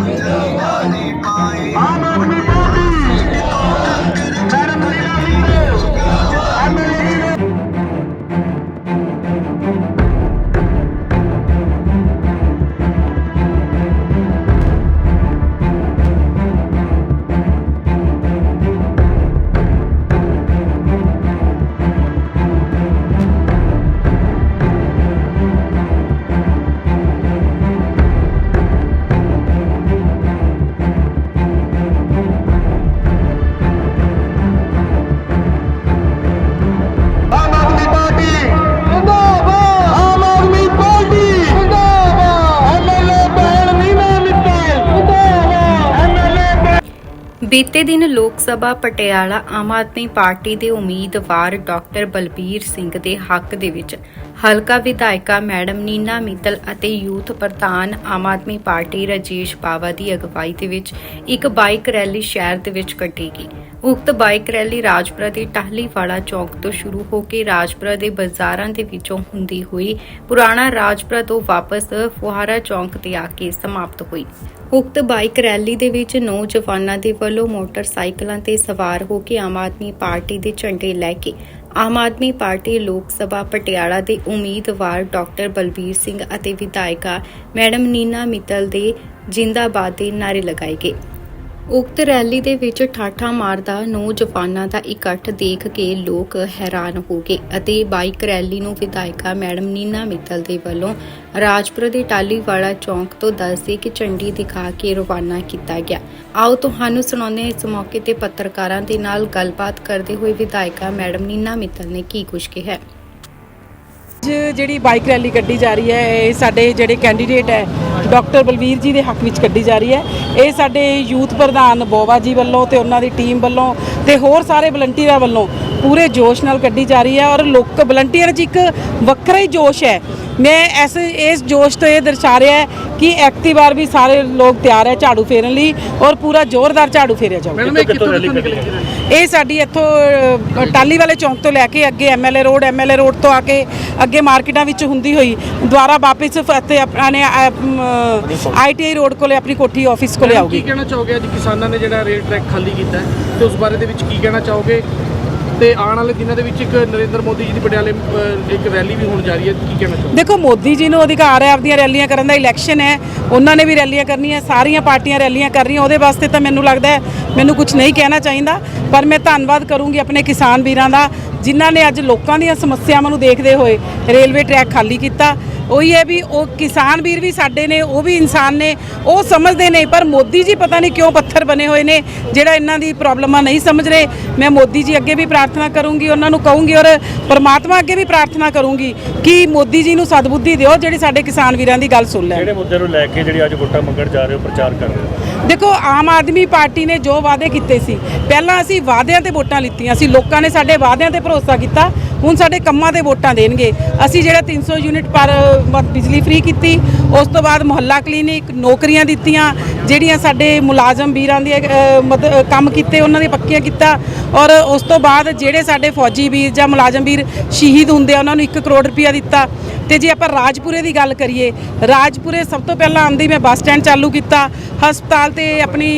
ਆਮ ਬੀਤੇ ਦਿਨ ਲੋਕ ਸਭਾ ਪਟਿਆਲਾ ਆਮ ਆਦਮੀ ਪਾਰਟੀ ਦੇ ਉਮੀਦਵਾਰ ਡਾਕਟਰ ਬਲਬੀਰ ਸਿੰਘ ਦੇ ਹੱਕ ਦੇ ਵਿੱਚ ਹਲਕਾ ਵਿਧਾਇਕਾ ਮੈਡਮ ਨੀਨਾ ਮਿੱਤਲ ਅਤੇ ਯੂਥ ਪ੍ਰਧਾਨ ਆਮ ਆਦਮੀ ਪਾਰਟੀ ਰਾਜੇਸ਼ ਬਾਵਾ ਦੀ ਅਗਵਾਈ ਦੇ ਵਿੱਚ ਇੱਕ ਬਾਈਕ ਰੈਲੀ ਸ਼ਹਿਰ ਦੇ ਵਿੱਚ ਕੱਢੀ ਗਈ। ਉਕਤ ਬਾਈਕ ਰੈਲੀ ਰਾਜਪੁਰਾ ਦੇ ਟਾਹਲੀਵਾਲਾ ਚੌਕ ਤੋਂ ਸ਼ੁਰੂ ਹੋ ਕੇ ਰਾਜਪੁਰਾ ਦੇ ਬਾਜ਼ਾਰਾਂ ਦੇ ਵਿੱਚੋਂ ਹੁੰਦੀ ਹੋਈ ਪੁਰਾਣਾ ਰਾਜਪੁਰਾ ਤੋਂ ਵਾਪਸ ਫੁਹਾਰਾ ਚੌਂਕ ਤੇ ਆ ਕੇ ਸਮਾਪਤ ਹੋਈ। ਉਕਤ ਬਾਈਕ ਰੈਲੀ ਦੇ ਵਿੱਚ ਨੌਜਵਾਨਾਂ ਦੇ ਵੱਲੋਂ ਮੋਟਰਸਾਈਕਲਾਂ ਤੇ ਸਵਾਰ ਹੋ ਕੇ ਆਮ ਆਦਮੀ ਪਾਰਟੀ ਦੇ ਝੰਡੇ ਲੈ ਕੇ ਆਮ ਆਦਮੀ ਪਾਰਟੀ ਲੋਕ ਸਭਾ ਪਟਿਆਲਾ ਦੇ ਉਮੀਦਵਾਰ ਡਾਕਟਰ ਬਲਬੀਰ ਸਿੰਘ ਅਤੇ ਵਿਧਾਇਕਾ ਮੈਡਮ ਨੀਨਾ ਮਿੱਤਲ ਦੇ ਜਿੰਦਾਬਾਦ ਦੇ ਨਾਰੇ ਲਗਾਏ ਗਏ। ਉਕਤ ਰੈਲੀ ਦੇ ਵਿੱਚ ਠਾਠਾ ਮਾਰਦਾ ਨੌ ਜਵਾਨਾਂ ਦਾ ਇਕੱਠ ਦੇਖ ਕੇ ਲੋਕ ਹੈਰਾਨ ਹੋ ਗਏ ਅਤੇ ਬਾਈਕ ਰੈਲੀ ਨੂੰ ਵਿਧਾਇਕਾ ਮੈਡਮ ਨੀਨਾ ਮਿੱਤਲ ਦੇ ਵੱਲੋਂ ਰਾਜਪੁਰ ਦੇ ਟਾਲੀਵਾਲਾ ਚੌਂਕ ਤੋਂ ਦੱਸਦੇ ਕਿ ਝੰਡੀ ਦਿਖਾ ਕੇ ਰਵਾਨਾ ਕੀਤਾ ਗਿਆ। ਆਓ ਤੁਹਾਨੂੰ ਸੁਣਾਉਂਦੇ ਇਸ ਮੌਕੇ ਤੇ ਪੱਤਰਕਾਰਾਂ ਦੇ ਨਾਲ ਗੱਲਬਾਤ ਕਰਦੇ ਹੋਏ ਵਿਧਾਇਕਾ ਮੈਡਮ ਨੀਨਾ ਮਿੱਤਲ ਨੇ ਕੀ ਕੁਝ ਕਿਹਾ ਅੱਜ ਜਿਹੜੀ ਬਾਈਕ ਰੈਲੀ ਕੱਢੀ ਜਾ ਰਹੀ ਹੈ, ਇਹ ਸਾਡੇ ਜਿਹੜੇ ਕੈਂਡੀਡੇਟ ਹੈ, ਡਾਕਟਰ ਬਲਵੀਰ ਜੀ ਦੇ ਹੱਕ ਵਿੱਚ ਕੱਢੀ ਜਾ ਰਹੀ ਹੈ। ਇਹ ਸਾਡੇ ਯੂਥ ਪ੍ਰਧਾਨ ਬੋਵਾ ਜੀ ਵੱਲੋਂ ਤੇ ਉਹਨਾਂ ਦੀ ਟੀਮ ਵੱਲੋਂ ਤੇ ਹੋਰ ਸਾਰੇ ਵਲੰਟੀਅਰਾਂ ਵੱਲੋਂ ਪੂਰੇ ਜੋਸ਼ ਨਾਲ ਕੱਢੀ ਜਾ ਰਹੀ ਹੈ ਔਰ ਲੋਕ ਵਲੰਟੀਅਰ 'ਚ ਇੱਕ ਵੱਖਰਾ ਹੀ ਜੋਸ਼ ਹੈ। ਮੈਂ ਇਸ ਇਸ ਜੋਸ਼ ਤੋਂ ਇਹ ਦਰਸਾ ਰਿਹਾ ਹੈ ਕਿ ਐਕਟਿਵ ਵਾਰ ਵੀ ਸਾਰੇ ਲੋਕ ਤਿਆਰ ਹੈ ਝਾੜੂ ਫੇਰਨ ਲਈ ਔਰ ਪੂਰਾ ਜ਼ੋਰਦਾਰ ਝਾੜੂ ਫੇਰਿਆ ਜਾਊਗਾ। ਇਹ ਸਾਡੀ ਇੱਥੋਂ ਟਾਲੀ ਵਾਲੇ ਚੌਂਕ ਤੋਂ ਲੈ ਕੇ ਅੱਗੇ ਐਮਐਲਏ ਰੋਡ ਐਮਐਲਏ ਰੋਡ ਤੋਂ ਆ ਕੇ ਅੱਗੇ ਮਾਰਕੀਟਾਂ ਵਿੱਚ ਹੁੰਦੀ ਹੋਈ ਦੁਆਰਾ ਵਾਪਸ ਇੱਥੇ ਆਪਣੇ ਆਈਟੀਆਈ ਰੋਡ ਕੋਲੇ ਆਪਣੀ ਕੋਠੀ ਆਫਿਸ ਕੋਲੇ ਕੀ ਆਊਗੀ। ਕਹਿਣਾ ਚਾਹੋਗੇ? ਅੱਜ ਕਿਸਾਨਾਂ ਨੇ ਜਿਹੜਾ ਰੇਲ ਟਰੈਕ ਖਾਲੀ ਕੀਤਾ ਤੇ ਉਸ ਬਾਰੇ ਦੇ ਵਿੱਚ ਕੀ ਕਹਿਣਾ ਚਾਹੋਗੇ? ਤੇ ਆਉਣ ਵਾਲੇ ਦਿਨਾਂ ਦੇ ਵਿੱਚ ਇੱਕ ਨਰਿੰਦਰ ਮੋਦੀ ਜੀ ਦੀ ਪਟਿਆਲੇ ਅ, ਇੱਕ ਰੈਲੀ ਵੀ ਹੋਣ ਜਾ ਰਹੀ ਹੈ। ਕੀ ਕਹਿਣਾ ਚਾਹੋਗੇ? ਦੇਖੋ ਮੋਦੀ ਜੀ ਨੂੰ ਅਧਿਕਾਰ ਹੈ ਆਪਣੀਆਂ ਰੈਲੀਆਂ ਕਰਨ ਦਾ ਇਲੈਕਸ਼ਨ ਹੈ। ਉਹਨਾਂ ਨੇ ਵੀ ਰੈਲੀਆਂ ਕਰਨੀਆਂ ਸਾਰੀਆਂ ਪਾਰਟੀਆਂ ਰੈਲੀਆਂ ਕਰ ਰਹੀਆਂ। ਉਹਦੇ ਵਾਸਤੇ ਤਾਂ ਮੈਨੂੰ ਲੱਗਦਾ ਹੈ ਮੈਨੂੰ ਕੁਝ ਨਹੀਂ ਕਹਿਣਾ ਚਾਹੀਦਾ। ਪਰ ਮੈਂ ਧੰਨਵਾਦ ਕਰੂੰਗੀ ਆਪਣੇ ਕਿਸਾਨ ਵੀਰਾਂ ਦਾ ਜਿਨ੍ਹਾਂ ਨੇ ਅੱਜ ਲੋਕਾਂ ਦੀਆਂ ਸਮੱਸਿਆਵਾਂ ਨੂੰ ਦੇਖਦੇ ਹੋਏ ਰੇਲਵੇ ਟਰੈਕ ਖਾਲੀ ਕੀਤਾ। ਉਹੀ ਹੈ ਵੀ ਉਹ ਕਿਸਾਨ ਵੀਰ ਵੀ ਸਾਡੇ ਨੇ ਉਹ ਵੀ ਇਨਸਾਨ ਨੇ ਉਹ ਸਮਝਦੇ ਨਹੀਂ ਪਰ ਮੋਦੀ ਜੀ ਪਤਾ ਨਹੀਂ ਕਿਉਂ ਪੱਥਰ ਬਣੇ ਹੋਏ ਨੇ ਜਿਹੜਾ ਇਹਨਾਂ ਦੀ ਪ੍ਰੋਬਲਮਾਂ ਨਹੀਂ ਸਮਝ ਰਹੇ। ਮੈਂ ਮੋਦੀ ਜੀ ਅੱਗੇ ਵੀ ਪ੍ਰਾਰਥਨਾ ਕਰੂੰਗੀ ਉਹਨਾਂ ਨੂੰ ਕਹੂੰਗੀ ਔਰ ਪਰਮਾਤਮਾ ਅੱਗੇ ਵੀ ਪ੍ਰਾਰਥਨਾ ਕਰੂੰਗੀ ਕਿ ਮੋਦੀ ਜੀ ਨੂੰ ਸਦਬੁੱਧੀ ਦਿਓ ਜਿਹੜੀ ਸਾਡੇ ਕਿਸਾਨ ਵੀਰਾਂ ਦੀ ਗੱਲ ਸੁਣ ਲੈਣ ਜਿਹੜੇ ਮੁੱਦੇ ਨੂੰ ਲੈ ਕੇ ਜਿਹੜੀ ਅੱਜ ਵੋਟਾਂ ਮੰਗਣ ਜਾ ਰਹੇ ਹੋ ਪ੍ਰਚਾਰ ਕਰ ਰਹੇ ਹੋ? ਦੇਖੋ ਆਮ ਆਦਮੀ ਪਾਰਟੀ ਨੇ ਜੋ ਵਾਅਦੇ ਕੀਤੇ ਸੀ ਪਹਿਲਾਂ ਅਸੀਂ ਵਾਅਦਿਆਂ ਤੇ ਵੋਟਾਂ ਲਿੱਤੀਆਂ ਸੀ ਲੋਕਾਂ ਨੇ ਸਾਡੇ ਵਾਅਦਿਆਂ ਤੇ ਭਰੋਸਾ ਕੀਤਾ ਹੁਣ ਸਾਡੇ ਕੰਮਾਂ ਤੇ ਵੋਟਾਂ ਦੇਣਗੇ। ਅਸੀਂ ਜਿਹੜਾ 300 ਯੂਨਿਟ ਪਰ ਬਿਜਲੀ ਫ੍ਰੀ ਕੀਤੀ, ਉਸ ਤੋਂ ਬਾਅਦ ਮੁਹੱਲਾ ਕਲੀਨਿਕ ਨੌਕਰੀਆਂ ਦਿੱਤੀਆਂ, ਜਿਹੜੀਆਂ ਸਾਡੇ ਮੁਲਾਜ਼ਮ ਵੀਰਾਂ ਦੀ ਕੰਮ ਕੀਤੇ, ਉਹਨਾਂ ਦੇ ਪੱਕੀਆਂ ਕੀਤਾ। ਔਰ ਉਸ ਤੋਂ ਬਾਅਦ ਜਿਹੜੇ ਸਾਡੇ ਫੌਜੀ ਵੀਰ ਜਾਂ ਮੁਲਾਜ਼ਮ ਵੀਰ ਸ਼ਹੀਦ ਹੁੰਦੇ ਆ, ਉਹਨਾਂ ਨੂੰ 1 ਕਰੋੜ ਰੁਪਇਆ ਦਿੱਤਾ। ਤੇ ਜੇ ਆਪਾਂ ਰਾਜਪੁਰੇ ਦੀ ਗੱਲ ਕਰੀਏ, ਰਾਜਪੁਰੇ ਸਭ ਤੋਂ ਪਹਿਲਾਂ ਆਂਦੀ ਮੈਂ ਬੱਸ ਸਟੈਂਡ ਚਾਲੂ ਕੀਤਾ, ਹਸਪਤਾਲ ਤੇ ਆਪਣੀ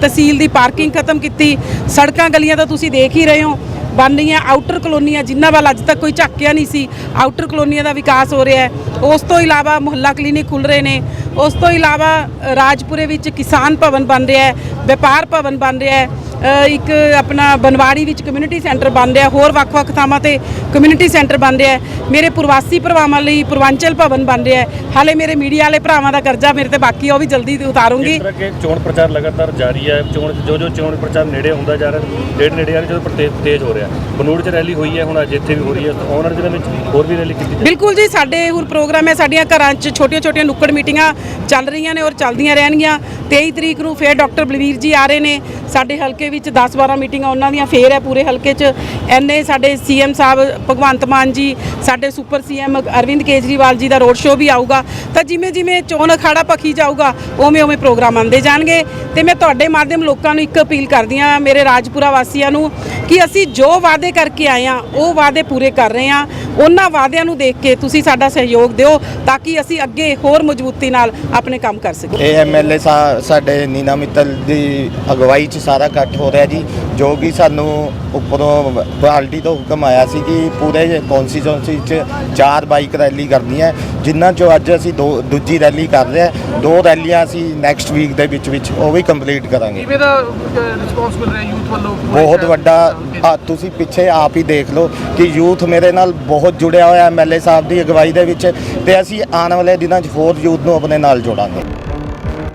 ਤਹਿਸੀਲ ਦੀ ਪਾਰਕਿੰਗ ਖਤਮ ਕੀਤੀ। ਸੜਕਾਂ ਗਲੀਆਂ ਤਾਂ ਤੁਸੀਂ ਦੇਖ ਹੀ ਰਹੇ ਹੋ। ਬਣ ਰਹੀਆਂ ਆਊਟਰ ਕਲੋਨੀਆਂ ਜਿਨ੍ਹਾਂ ਵੱਲ ਅੱਜ ਤੱਕ ਕੋਈ ਝਾਕਿਆ ਨਹੀਂ ਸੀ ਆਊਟਰ ਕਲੋਨੀਆਂ ਦਾ ਵਿਕਾਸ ਹੋ ਰਿਹਾ ਹੈ। ਉਸ ਤੋਂ ਇਲਾਵਾ ਮੁਹੱਲਾ ਕਲੀਨਿਕ ਖੁੱਲ ਰਹੇ ਨੇ। ਉਸ ਤੋਂ ਇਲਾਵਾ ਰਾਜਪੁਰੇ ਵਿੱਚ ਕਿਸਾਨ ਭਵਨ ਬਣ ਰਿਹਾ ਹੈ, ਵਪਾਰ ਭਵਨ ਬਣ ਰਿਹਾ ਹੈ। ਇੱਕ ਆਪਣਾ ਬਨਵਾੜੀ ਵਿੱਚ ਕਮਿਊਨਿਟੀ ਸੈਂਟਰ ਬਣ ਰਿਹਾ ਹੋਰ ਵੱਖ-ਵੱਖ ਥਾਵਾਂ ਤੇ ਕਮਿਊਨਿਟੀ ਸੈਂਟਰ ਬਣ ਰਿਹਾ ਮੇਰੇ ਪ੍ਰਵਾਸੀ ਭਰਾਵਾਂ ਲਈ ਪੂਰਵਾਂਚਲ ਭਵਨ ਬਣ ਰਿਹਾ ਹਾਲੇ ਮੇਰੇ ਮੀਡੀਆ ਵਾਲੇ ਭਰਾਵਾਂ ਦਾ ਕਰਜ਼ਾ ਮੇਰੇ ਤੇ ਬਾਕੀ ਉਹ ਵੀ ਜਲਦੀ ਉਤਾਰੂੰਗੀ। ਇਸ ਤਰ੍ਹਾਂ ਕਿ ਚੋਣ ਪ੍ਰਚਾਰ ਲਗਾਤਾਰ ਜਾਰੀ ਹੈ। ਚੋਣ ਜੋ ਜੋ ਚੋਣ ਪ੍ਰਚਾਰ ਨੇੜੇ ਹੁੰਦਾ ਜਾ ਰਿਹਾ ਡੇਢ ਨੇੜੇ ਆ ਰਿਹਾ ਜਦੋਂ ਤੇਜ਼ ਹੋ ਰਿਹਾ। ਬਨੂੜ 'ਚ ਰੈਲੀ ਹੋਈ ਹੈ ਹੁਣ ਅੱਜ ਇੱਥੇ ਵੀ ਹੋ ਰਹੀ ਹੈ। ਆਉਣ ਵਾਲੇ ਦਿਨਾਂ ਵਿੱਚ ਹੋਰ ਵੀ ਰੈਲੀ ਕੀਤੀ ਬਿਲਕੁਲ ਜੀ ਸਾਡੇ ਹੁਣ ਪ੍ਰੋਗਰਾਮ ਹੈ ਸਾਡੀਆਂ ਘਰਾਂ 'ਚ ਛੋਟੀਆਂ-ਛੋਟੀਆਂ ਨੁੱਕੜ ਮੀਟਿੰਗਾਂ ਚੱਲ ਰਹੀਆਂ ਨੇ ਔਰ ਚੱਲਦੀਆਂ ਰਹਿਣਗੀਆਂ। 23 ਤਰੀਕ ਨੂੰ ਫੇਰ ਡਾਕਟਰ ਬਲਵੀਰ ਜੀ ਆ ਰਹੇ ਨੇ। ਸਾਡੇ ਹਲਕੇ ਵਿੱਚ 10-12 ਮੀਟਿੰਗਾਂ ਉਹਨਾਂ ਦੀਆਂ ਫੇਰ ਹੈ ਪੂਰੇ ਹਲਕੇ 'ਚ। ਐਨੇ ਸਾਡੇ ਸੀਐਮ ਸਾਹਿਬ, ਭਗਵੰਤ ਮਾਨ ਜੀ, ਸਾਡੇ ਸੁਪਰ ਸੀਐਮ ਅਰਵਿੰਦ ਕੇਜਰੀਵਾਲ ਜੀ ਦਾ ਰੋਡ ਸ਼ੋਅ ਵੀ ਆਊਗਾ। ਤਾਂ ਜਿਵੇਂ ਜਿਵੇਂ ਚੋਣ ਅਖਾੜਾ ਪੱਖੀ ਜਾਊਗਾ, ਉਵੇਂ ਉਵੇਂ ਪ੍ਰੋਗਰਾਮ ਆਉਂਦੇ ਜਾਣਗੇ। ਤੇ ਮੈਂ ਤੁਹਾਡੇ ਮਾਧਿਅਮ ਲੋਕਾਂ ਨੂੰ ਇੱਕ ਅਪੀਲ ਕਰਦੀ ਹਾਂ, ਮੇਰੇ ਰਾਜਪੁਰਾ ਵਾਸੀਆਂ ਨੂੰ, ਕਿ ਅਸੀਂ ਜੋ ਵਾਅਦੇ ਕਰਕੇ ਆਏ ਆ ਉਹ ਵਾਅਦੇ ਪੂਰੇ ਕਰ ਰਹੇ ਆ ਉਹਨਾਂ ਵਾਅਦਿਆਂ ਨੂੰ ਦੇਖ ਕੇ ਤੁਸੀਂ ਸਾਡਾ ਸਹਿਯੋਗ ਦਿਓ, ਤਾਂ ਕਿ ਅਸੀਂ ਅੱਗੇ ਹੋਰ ਮਜ਼ਬੂਤੀ ਨਾਲ ਆਪਣੇ ਕੰਮ ਕਰ ਸਕੀਏ। ਇਹ ਐਮਐਲਏ ਸਾਹਿਬ ਸਾਡੇ ਨੀਨਾ ਮਿੱਤਲ ਦੀ ਅਗਵਾਈ 'ਚ ਸਾਰਾ ਇਕੱਠ ਹੋ ਰਿਹਾ ਜੀ ਜੋ ਕਿ ਸਾਨੂੰ ਉੱਪਰੋਂ ਪਾਰਟੀ ਤੋਂ ਹੁਕਮ ਆਇਆ ਸੀ ਕਿ ਪੂਰੇ ਕੌਂਸਟੀਚੁਐਂਸੀ 'ਚ ਚਾਰ ਬਾਈਕ ਰੈਲੀ ਕਰਨੀ ਹੈ ਜਿਨ੍ਹਾਂ 'ਚੋਂ ਅੱਜ ਅਸੀਂ ਦੋ ਦੂਜੀ ਰੈਲੀ ਕਰ ਰਹੇ ਹਾਂ। ਦੋ ਰੈਲੀਆਂ ਅਸੀਂ ਨੈਕਸਟ ਵੀਕ ਦੇ ਵਿੱਚ ਵਿੱਚ ਉਹ ਵੀ ਕੰਪਲੀਟ ਕਰਾਂਗੇ। ਕਿਵੇਂ ਦਾ ਰਿਸਪੌਂਸ ਮਿਲ ਰਿਹਾ ਯੂਥ ਵੱਲੋਂ? ਬਹੁਤ ਵੱਡਾ ਆ ਤੁਸੀਂ ਪਿੱਛੇ ਆਪ ਹੀ ਦੇਖ ਲਓ ਕਿ ਯੂਥ ਮੇਰੇ ਨਾਲ ਬਹੁਤ ਜੁੜਿਆ ਹੋਇਆ ਐਮਐਲਏ ਸਾਹਿਬ ਦੀ ਅਗਵਾਈ ਦੇ ਵਿੱਚ ਤੇ ਅਸੀਂ ਆਉਣ ਵਾਲੇ ਦਿਨਾਂ 'ਚ ਹੋਰ ਯੂਥ ਨੂੰ ਆਪਣੇ ਨਾਲ ਜੋੜਾਂਗੇ।